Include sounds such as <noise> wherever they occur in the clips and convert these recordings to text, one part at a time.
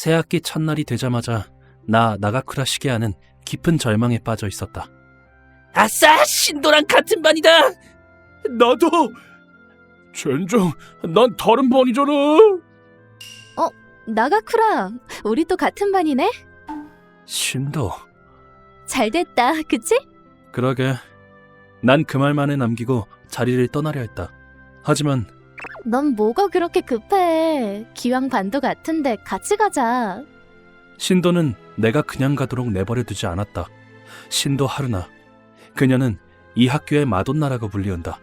새학기 첫날이 되자마자 나 나가쿠라 시게하는 깊은 절망에 빠져 있었다. 아싸! 신도랑 같은 반이다! 나도 젠장 난 다른 반이잖아 나가쿠라, 우리 또 같은 반이네? 신도. 잘 됐다, 그치? 그러게. 난 그 말만에 남기고 자리를 떠나려 했다. 하지만 넌 뭐가 그렇게 급해. 기왕 반도 같은데 같이 가자. 신도는 내가 그냥 가도록 내버려 두지 않았다. 신도 하루나. 그녀는 이 학교의 마돈나라고 불리운다.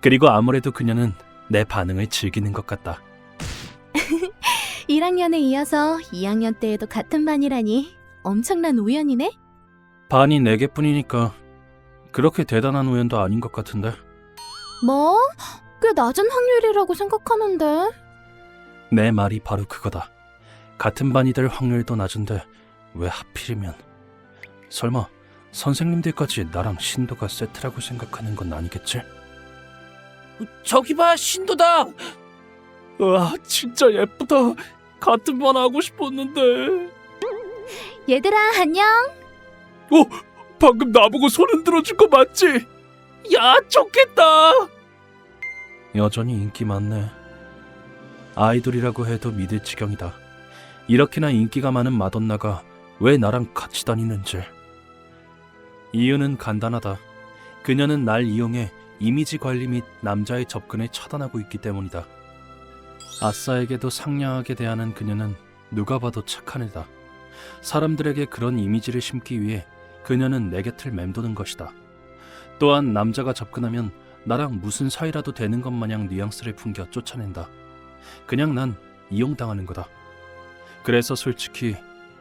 그리고 아무래도 그녀는 내 반응을 즐기는 것 같다. <laughs> 1학년에 이어서 2학년 때에도 같은 반이라니 엄청난 우연이네? 반이 네 개뿐이니까 그렇게 대단한 우연도 아닌 것 같은데. 뭐? 꽤 낮은 확률이라고 생각하는데. 내 말이 바로 그거다. 같은 반이 될 확률도 낮은데 왜 하필이면 설마 선생님들까지 나랑 신도가 세트라고 생각하는 건 아니겠지? 저기 봐 신도다. 와 진짜 예쁘다 같은 반 하고 싶었는데 얘들아, 안녕. 방금 나보고 손 흔 들어준 거 맞지? 야 좋겠다 여전히 인기 많네. 아이돌이라고 해도 믿을 지경이다. 이렇게나 인기가 많은 마돈나가 왜 나랑 같이 다니는지. 이유는 간단하다. 그녀는 날 이용해 이미지 관리 및 남자의 접근을 차단하고 있기 때문이다. 아싸에게도 상냥하게 대하는 그녀는 누가 봐도 착한 애다. 사람들에게 그런 이미지를 심기 위해 그녀는 내 곁을 맴도는 것이다. 또한 남자가 접근하면 나랑 무슨 사이라도 되는 것 마냥 뉘앙스를 풍겨 쫓아낸다. 그냥 난 이용당하는 거다. 그래서 솔직히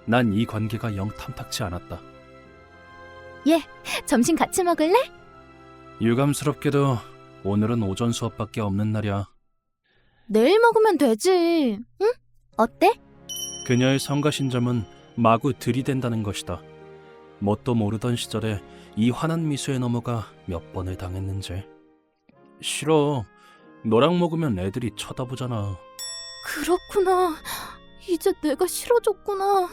난 이 관계가 영 탐탁치 않았다. 점심 같이 먹을래? 유감스럽게도 오늘은 오전 수업밖에 없는 날이야. 내일 먹으면 되지. 응? 어때? 그녀의 성가신점은 마구 들이댄다는 것이다. 뭣도 모르던 시절에 이 환한 미소에 넘어가 몇 번을 당했는지. 싫어. 너랑 먹으면 애들이 쳐다보잖아. 그렇구나. 이제 내가 싫어졌구나.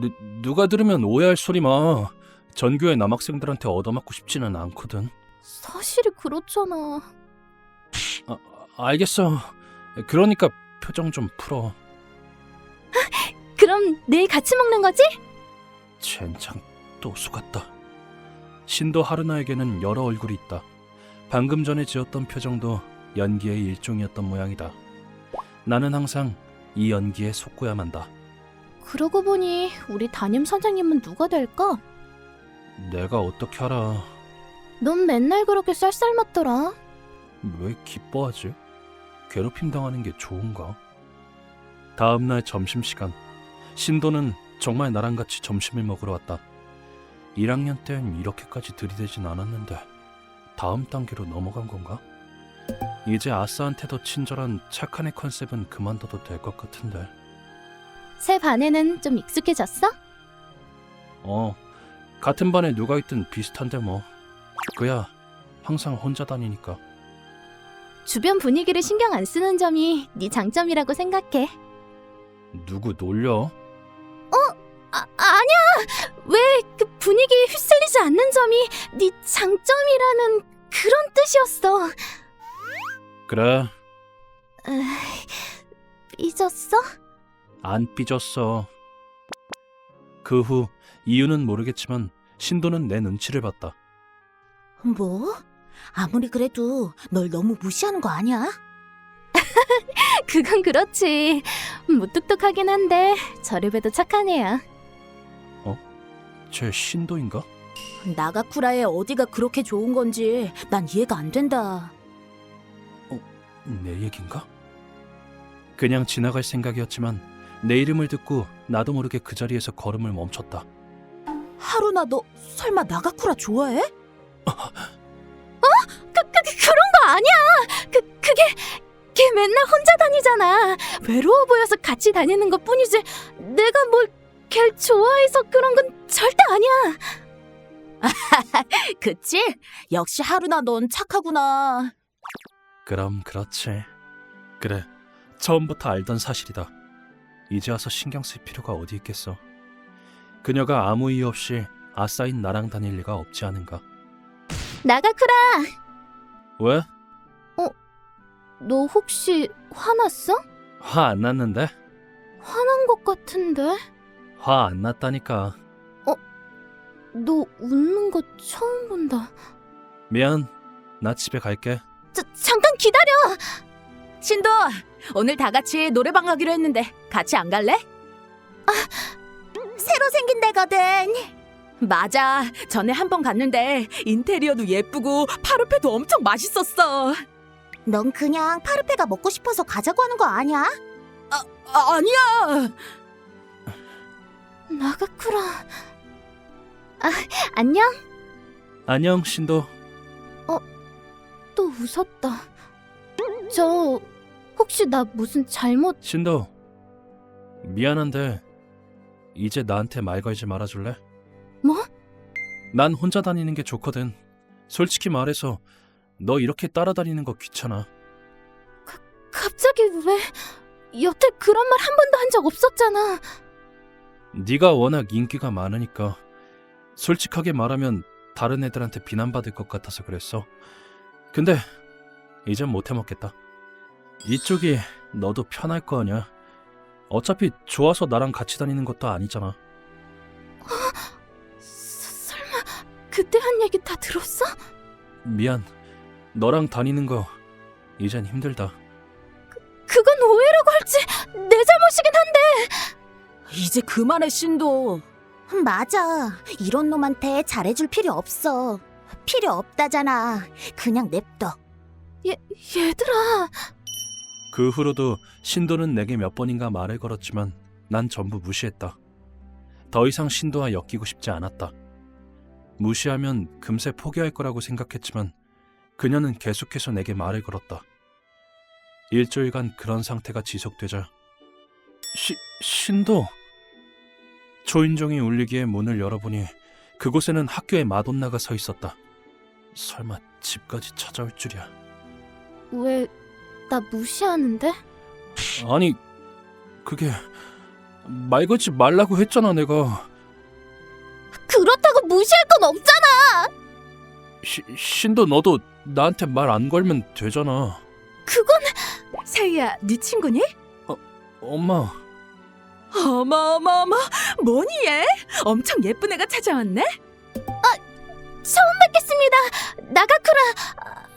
누, 누가 들으면 오해할 소리 마. 전교의 남학생들한테 얻어맞고 싶지는 않거든. 사실이 그렇잖아. 아, 알겠어. 그러니까 표정 좀 풀어. 그럼 내일 같이 먹는 거지? 젠장 또 속았다. 신도 하루나에게는 여러 얼굴이 있다. 방금 전에 지었던 표정도 연기의 일종이었던 모양이다. 나는 항상 이 연기에 속고야만 다 그러고 보니 우리 담임 선생님은 누가 될까? 내가 어떻게 알아? 넌 맨날 그렇게 쌀쌀 맞더라. 왜 기뻐하지? 괴롭힘 당하는 게 좋은가? 다음 날 점심 시간. 신도는 정말 나랑 같이 점심을 먹으러 왔다. 1학년 땐 이렇게까지 들이대진 않았는데 다음 단계로 넘어간 건가? 이제 아싸한테도 친절한 착한 애 컨셉은 그만둬도 될 것 같은데. 새 반에는 좀 익숙해졌어? 어, 같은 반에 누가 있든 비슷한데 뭐. 그야 항상 혼자 다니니까. 주변 분위기를 신경 안 쓰는 점이 네 장점이라고 생각해. 누구 놀려? 아, 아니야! 왜 그 분위기에 휩쓸리지 않는 점이 네 장점이라는 그런 뜻이었어. 그래, 에이, 삐졌어? 안 삐졌어. 그 후 이유는 모르겠지만 신도는 내 눈치를 봤다. 뭐? 아무리 그래도 널 너무 무시하는 거 아니야? <laughs> 그건 그렇지. 무뚝뚝하긴 한데 저를 봬도 착한 애야. 쟤 신도인가? 나가쿠라의 어디가 그렇게 좋은 건지 난 이해가 안 된다. 내 얘긴가? 그냥 지나갈 생각이었지만 내 이름을 듣고 나도 모르게 그 자리에서 걸음을 멈췄다. 하루나 너 설마 나가쿠라 좋아해? 그, 그, 그런 거 아니야. 그, 그게 걔 맨날 혼자 다니잖아. 외로워 보여서 같이 다니는 것 뿐이지. 내가 뭘 걔를 좋아해서 그런 건 절대 아니야. <laughs> 그치? 역시 하루나 넌 착하구나. 그럼 그렇지. 그래, 처음부터 알던 사실이다. 이제 와서 신경 쓸 필요가 어디 있겠어. 그녀가 아무 이유 없이 아싸인 나랑 다닐 리가 없지 않은가. 나가쿠라, 왜? 너 혹시 화났어? 화 안 났는데? 화난 것 같은데? 화 안 났다니까. 너 웃는 거 처음 본다. 미안. 나 집에 갈게. 자, 잠깐 기다려! 신도, 오늘 다 같이 노래방 가기로 했는데 같이 안 갈래? 아, 새로 생긴 데거든. 맞아. 전에 한 번 갔는데 인테리어도 예쁘고 파르페도 엄청 맛있었어. 넌 그냥 파르페가 먹고 싶어서 가자고 하는 거 아니야? 아, 아니야. 나가쿠라. 아, 안녕? 안녕, 신도. 또 웃었다. 저, 혹시 나 무슨 잘못, 신도. 미안한데 이제 나한테 말 걸지 말아줄래? 뭐? 난 혼자 다니는 게 좋거든. 솔직히 말해서 너 이렇게 따라다니는 거 귀찮아. 갑자기 왜, 여태 그런 말 한 번도 한 적 없었잖아. 네가 워낙 인기가 많으니까 솔직하게 말하면 다른 애들한테 비난받을 것 같아서 그랬어. 근데 이젠 못 해먹겠다. 이쪽이 너도 편할 거 아니야. 어차피 좋아서 나랑 같이 다니는 것도 아니잖아. 서- 설마, 그때 한 얘기 다 들었어? 미안. 너랑 다니는 거 이젠 힘들다. 그건 오해라고 할지, 내 잘못이긴 한데. 이제 그만해, 신도. 맞아. 이런 놈한테 잘해줄 필요 없어. 필요 없다잖아. 그냥 냅둬. 얘, 얘들아. 그 후로도 신도는 내게 몇 번인가 말을 걸었지만 난 전부 무시했다. 더 이상 신도와 엮이고 싶지 않았다. 무시하면 금세 포기할 거라고 생각했지만 그녀는 계속해서 내게 말을 걸었다. 일주일간 그런 상태가 지속되자 시, 신도 초인종이 울리기에 문을 열어보니 그곳에는 학교의 마돈나가 서 있었다. 설마 집까지 찾아올 줄이야. 왜, 나 무시하는데? 아니 그게 말 걸지 말라고 했잖아 내가 그렇다고 무시할 건 없잖아! 시, 신도 너도 나한테 말 안 걸면 되잖아 그건, 세이야, 네 친구니? 엄마 어머어머어머, 뭐니 얘? 엄청 예쁜 애가 찾아왔네? 처음 뵙겠습니다. 나가쿠라.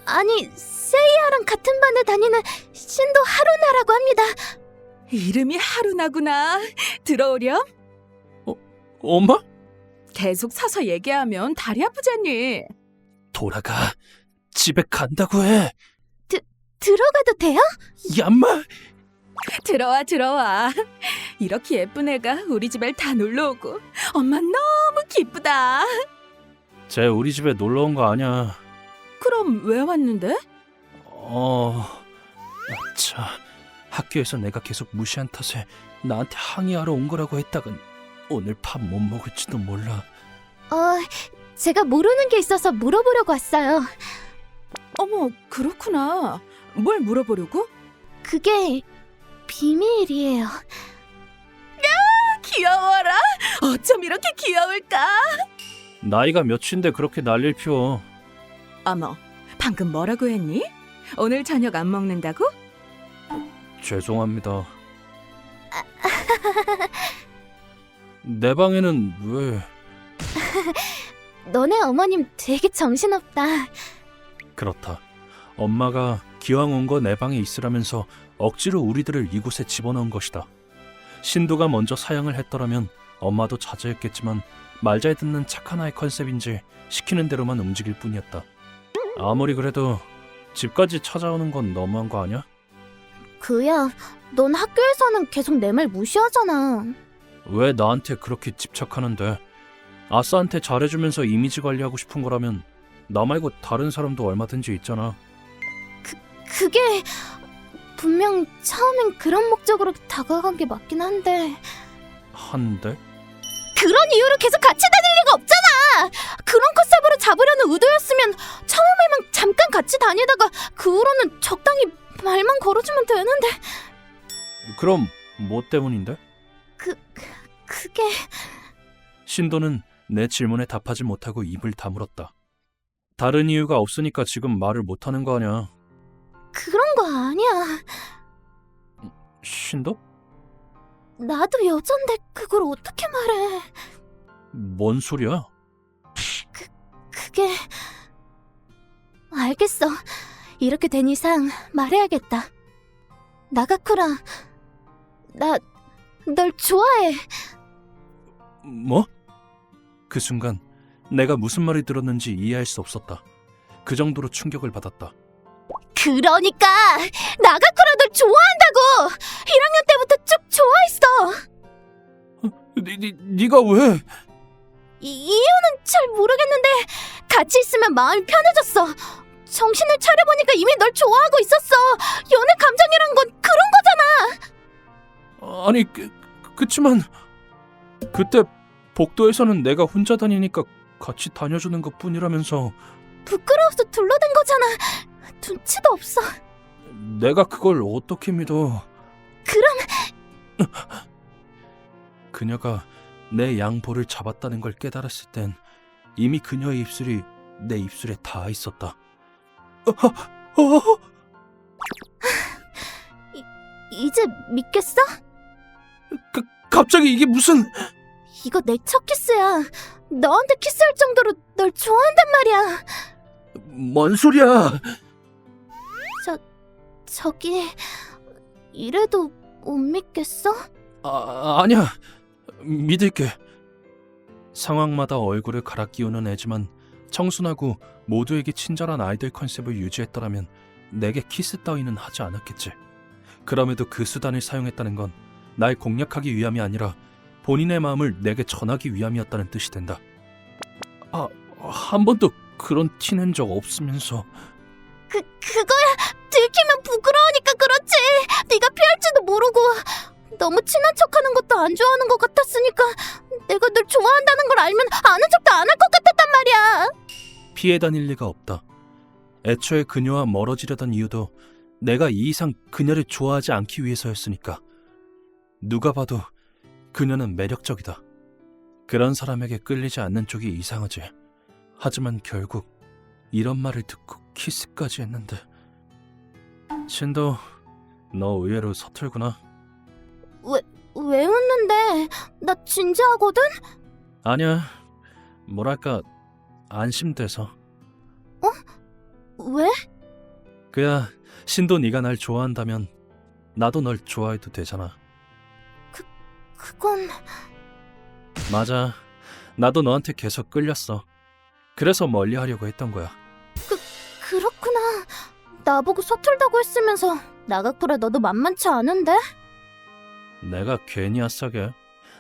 아, 아니, 세이야랑 같은 반에 다니는 신도 하루나라고 합니다. 이름이 하루나구나. 들어오렴? 엄마? 계속 서서 얘기하면 다리 아프잖니. 돌아가 집에 간다고 해 들어가도 돼요? 얌마 들어와 들어와. 이렇게 예쁜 애가 우리 집에 다 놀러 오고 엄마 너무 기쁘다. 쟤 우리 집에 놀러 온 거 아니야 그럼 왜 왔는데? 어... 자 학교에서 내가 계속 무시한 탓에 나한테 항의하러 온 거라고 했다간 오늘 밥 못 먹을지도 몰라 어, 제가 모르는 게 있어서 물어보려고 왔어요. 어머 그렇구나. 뭘 물어보려고? 그게 비밀이에요. 귀여워라. 어쩜 이렇게 귀여울까? 나이가 몇인데 그렇게 난리를 피워 어머 방금 뭐라고 했니? 오늘 저녁 안 먹는다고? 죄송합니다. 내 방에는 왜 <laughs> 너네 어머님 되게 정신없다. 그렇다. 엄마가 기왕 온 거 내 방에 있으라면서 억지로 우리들을 이곳에 집어넣은 것이다. 신도가 먼저 사양을 했더라면 엄마도 자제했겠지만 말 잘 듣는 착한 아이 컨셉인지 시키는 대로만 움직일 뿐이었다. 아무리 그래도 집까지 찾아오는 건 너무한 거 아니야? 그야, 넌 학교에서는 계속 내 말 무시하잖아. 왜 나한테 그렇게 집착하는데? 아싸한테 잘해주면서 이미지 관리하고 싶은 거라면 나 말고 다른 사람도 얼마든지 있잖아. 그게 분명 처음엔 그런 목적으로 다가간 게 맞긴 한데 한데? 그런 이유로 계속 같이 다닐 리가 없잖아. 그런 컨셉으로 잡으려는 의도였으면 처음에만 잠깐 같이 다니다가 그 후로는 적당히 말만 걸어주면 되는데 그럼 뭐 때문인데? 그, 그게 신도는 내 질문에 답하지 못하고 입을 다물었다. 다른 이유가 없으니까 지금 말을 못하는 거 아냐? 그런 거 아니야. 신도? 나도 여잔데 그걸 어떻게 말해? 뭔 소리야? 그게 알겠어. 이렇게 된 이상 말해야겠다. 나가쿠라, 나 널 좋아해. 뭐? 그 순간 내가 무슨 말을 들었는지 이해할 수 없었다. 그 정도로 충격을 받았다. 그러니까 나가쿠라 널 좋아한다고. 1학년 때부터 쭉 좋아했어. 니, 니, 니가 왜? 이, 이유는 잘 모르겠는데 같이 있으면 마음이 편해졌어. 정신을 차려보니까 이미 널 좋아하고 있었어. 연애 감정이란 건 그런 거잖아. 아니, 그, 그치만 그때 복도에서는 내가 혼자 다니니까 같이 다녀주는 것 뿐이라면서 부끄러워서 둘러댄 거잖아. 눈치도 없어. 내가 그걸 어떻게 믿어? 그럼 그녀가 내 양볼을 잡았다는 걸 깨달았을 땐 이미 그녀의 입술이 내 입술에 닿아 있었다. 어, 어, 이제 믿겠어? 가, 갑자기 이게 무슨 이거 내 첫 키스야. 너한테 키스할 정도로 널 좋아한단 말이야. 뭔 소리야? 저기 이래도 못 믿겠어? 아, 아니야. 믿을게. 상황마다 얼굴을 갈아 끼우는 애지만 청순하고 모두에게 친절한 아이들 컨셉을 유지했더라면 내게 키스 따위는 하지 않았겠지. 그럼에도 그 수단을 사용했다는 건 날 공략하기 위함이 아니라 본인의 마음을 내게 전하기 위함이었다는 뜻이 된다. 아, 한 번도 그런 티낸 적 없으면서 그 그거야 들키면 부끄러우니까 그렇지. 네가 피할지도 모르고 너무 친한 척하는 것도 안 좋아하는 것 같았으니까 내가 널 좋아한다는 걸 알면 아는 척도 안 할 것 같았단 말이야. 피해 다닐 리가 없다. 애초에 그녀와 멀어지려던 이유도 내가 이 이상 그녀를 좋아하지 않기 위해서였으니까. 누가 봐도 그녀는 매력적이다. 그런 사람에게 끌리지 않는 쪽이 이상하지. 하지만 결국 이런 말을 듣고 키스까지 했는데. 신도, 너 의외로 서툴구나. 왜 웃는데? 나 진지하거든. 아니야, 뭐랄까 안심돼서. 왜? 그야 신도 네가 날 좋아한다면 나도 널 좋아해도 되잖아. 그건 맞아. 나도 너한테 계속 끌렸어. 그래서 멀리 하려고 했던 거야. 나보고 서툴다고 했으면서 나가쿠라 너도 만만치 않은데? 내가 괜히 아싸게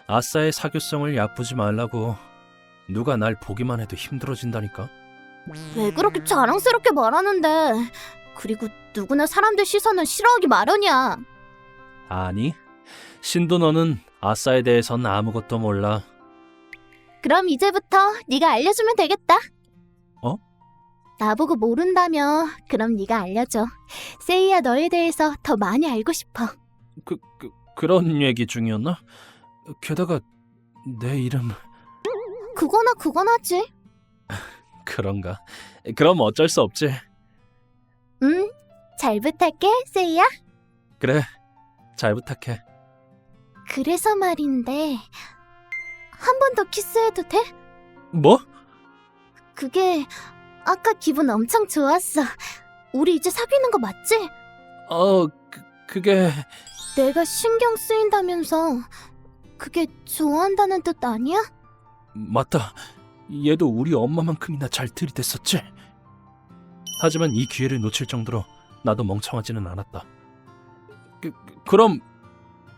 아싸의 사교성을 얕보지 말라고 누가 날 보기만 해도 힘들어진다니까. 왜 그렇게 자랑스럽게 말하는데? 그리고 누구나 사람들 시선을 싫어하기 마련이야. 아니, 신도 너는 아싸에 대해선 아무것도 몰라. 그럼 이제부터 네가 알려주면 되겠다. 어? 나보고 모른다며? 그럼 네가 알려줘. 세이야 너에 대해서 더 많이 알고 싶어. 그, 그 그런 얘기 중이었나? 게다가 내 이름 그거나 그거나지. <laughs> 그런가? 그럼 어쩔 수 없지. 응. 잘 부탁해, 세이야. 그래, 잘 부탁해. 그래서 말인데 한 번 더 키스해도 돼? 뭐? 그게 아까 기분 엄청 좋았어. 우리 이제 사귀는 거 맞지? 어, 그, 그게 내가 신경 쓰인다면서 그게 좋아한다는 뜻 아니야? 맞다. 얘도 우리 엄마만큼이나 잘 들이댔었지. 하지만 이 기회를 놓칠 정도로 나도 멍청하지는 않았다. 그, 그- 그럼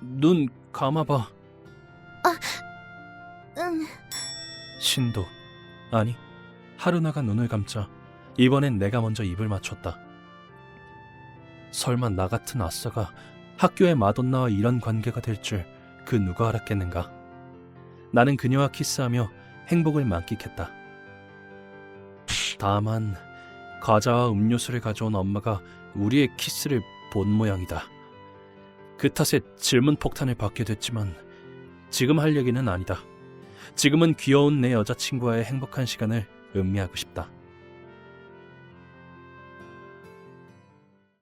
눈 감아봐. 응. 신도. 아니, 하루나가 눈을 감자 이번엔 내가 먼저 입을 맞췄다. 설마 나 같은 아싸가 학교의 마돈나와 이런 관계가 될 줄 그 누가 알았겠는가? 나는 그녀와 키스하며 행복을 만끽했다. 다만 과자와 음료수를 가져온 엄마가 우리의 키스를 본 모양이다. 그 탓에 질문 폭탄을 받게 됐지만 지금 할 얘기는 아니다. 지금은 귀여운 내 여자친구와의 행복한 시간을 음미하고 싶다.